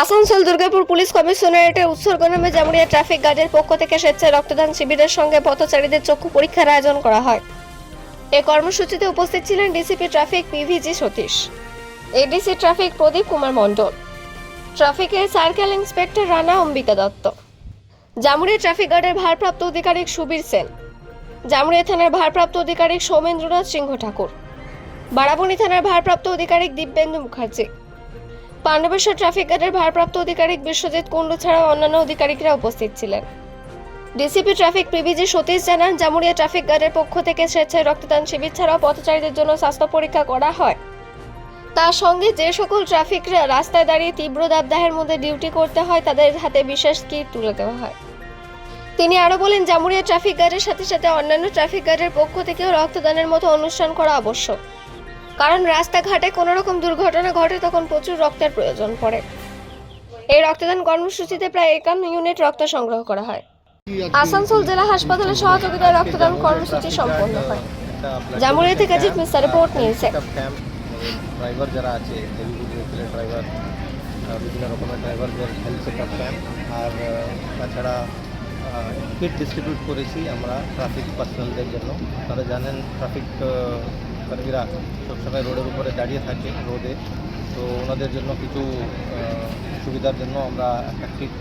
Asansol Durgapur police কমিশনারেটের উৎসর্গ নামে Jamuria traffic গার্ডের পক্ষ থেকে স্বেচ্ছায় রক্তদান শিবিরের সঙ্গে পথচারীদের চক্ষু পরীক্ষার আয়োজন করা হয়। এ কর্মসূচিতে উপস্থিত ছিলেন DCP traffic PVG Satish, ADC traffic Pradip Kumar Mondal, ট্রাফিকের circle inspector Rana Ambika Dutta, Jamuria traffic গার্ডের ভারপ্রাপ্ত অধিকারিক সুবীর সেন, জামুরিয়া থানার ভারপ্রাপ্ত অধিকারিক সৌমেন্দ্রনাথ সিংহ ঠাকুর বারাবণী থানার ভারপ্রাপ্ত অধিকারিক দিব্যেন্দু মুখার্জি। পাণ্ডবেশ্বর ট্রাফিক গার্ডের ভারপ্রাপ্ত আধিকারিক বিশ্বজিৎ কুণ্ডু ছাড়াও অন্যান্য আধিকারিকরা উপস্থিত ছিলেন। ডিসিপি ট্রাফিক পিভিজি সতীশ জানান, জামুরিয়া ট্রাফিক গার্ডের পক্ষ থেকে স্বেচ্ছায় রক্তদান শিবির ছাড়াও পথচারীদের জন্য স্বাস্থ্য পরীক্ষা করা হয়। তার সঙ্গে যে সকল ট্রাফিকরা রাস্তায় দাঁড়িয়ে তীব্র দাবদাহের মধ্যে ডিউটি করতে হয়, তাদের হাতে বিশেষ কিট তুলে দেওয়া হয়। তিনি আরও বলেন, জামুরিয়া ট্রাফিক গার্ডের সাথে সাথে অন্যান্য ট্রাফিক গার্ডের পক্ষ থেকেও রক্তদানের মতো অনুষ্ঠান করা আবশ্যক। কারণ রাস্তাঘাটে কোনো রকম দুর্ঘটনা ঘটে তখন প্রচুর রক্তের প্রয়োজন পড়ে। এই রক্তদান কর্মসূচিতে প্রায় একান্ন ইউনিট রক্ত সংগ্রহ করা হয়। আসানসোল জেলা হাসপাতালে সহযোগিতায় রক্তদান কর্মসূচি সম্পন্ন হয়। জামুরিয়া থেকে জিৎ মিস্টার রিপোর্ট নিয়েছে ড্রাইভার যারা আছে ড্রাইভার বিভিন্ন রকমের ড্রাইভারদের হেলথ চেকআপ ক্যাম্প আর তাছাড়া কিট ডিস্ট্রিবিউট করেছি আমরা ট্রাফিক পার্সোনালদের জন্য। আপনারা জানেন ট্রাফিক কর্মীরা সবসময় রোডের উপরে দাঁড়িয়ে থাকে রোডে তো ওনাদের জন্য কিছু সুবিধার জন্য আমরা একটা কিট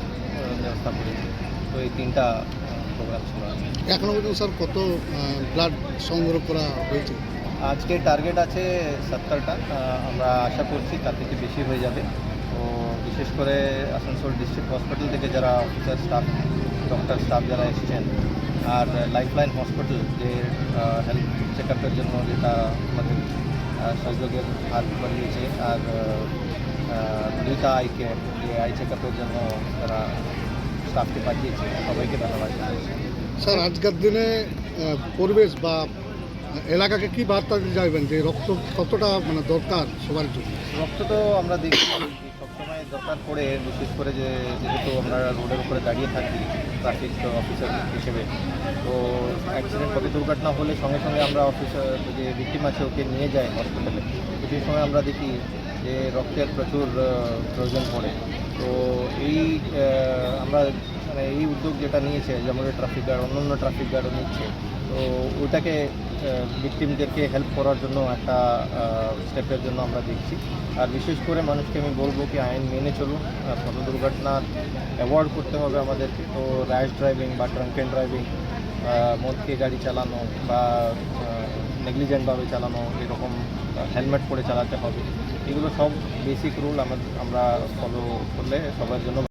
ব্যবস্থা করেছি। তো এই তিনটা প্রোগ্রাম ছিল আজকে। এখনও পর্যন্ত স্যার কত ব্লাড সংগ্রহ করা হয়েছে? আজকে টার্গেট আছে সত্তরটা আমরা আশা করছি তার থেকে বেশি হয়ে যাবে। তো বিশেষ করে আসানসোল ডিস্ট্রিক্ট হসপিটাল থেকে যারা অফিসার স্টাফ ডক্টর স্টাফ যারা এসেছেন আর লাইফলাইন হসপিটাল যে হেলথ জন্য যেটা আমাদের সহযোগের হাত বাড়িয়েছে। আর দুইটা আই কেয়ার যে আই চেক আপের জন্য তারা স্টাফকে পাঠিয়েছে। সবাইকে ধন্যবাদ স্যার, আজকের দিনে পরিবেশ বা এলাকাকে কি বার্তা দিতে চাইবেন যে রক্ত কতটা মানে দরকার সবার জন্য? রক্ত তো আমরা দেখি, সবসময় দরকার পড়ে, বিশেষ করে যে যেহেতু আমরা রোডের উপরে দাঁড়িয়ে থাকি ট্রাফিক অফিসার হিসেবে। তো অ্যাক্সিডেন্ট কবে দুর্ঘটনা হলে সঙ্গে সঙ্গে আমরা অফিসার যে ভিক্টিম আছে, ওকে নিয়ে যাই হসপিটালে সেই সময় আমরা দেখি যে রক্তের প্রচুর প্রয়োজন পড়ে। তো এই আমরা মানে এই উদ্যোগ যেটা নিয়েছে যেমন ট্রাফিক গার্ড অন্যান্য ট্রাফিক গার্ডও নিচ্ছে, তো ওইটাকে ভিকটিমদেরকে হেল্প করার জন্য একটা স্টেপের জন্য আমরা দেখছি। আর বিশেষ করে মানুষকে আমি বলব কি, আইন মেনে চলুন পথ দুর্ঘটনা অ্যাভয়েড করতে হবে আমাদেরকে, তো র্যাশ ড্রাইভিং বা ড্রাঙ্কেন ড্রাইভিং মদ খেয়ে গাড়ি চালানো বা নেগলিজেন্টভাবে চালানো, এরকম হেলমেট পরে চালাতে হবে। এগুলো সব বেসিক রুল আমরা ফলো করলে সবার জন্য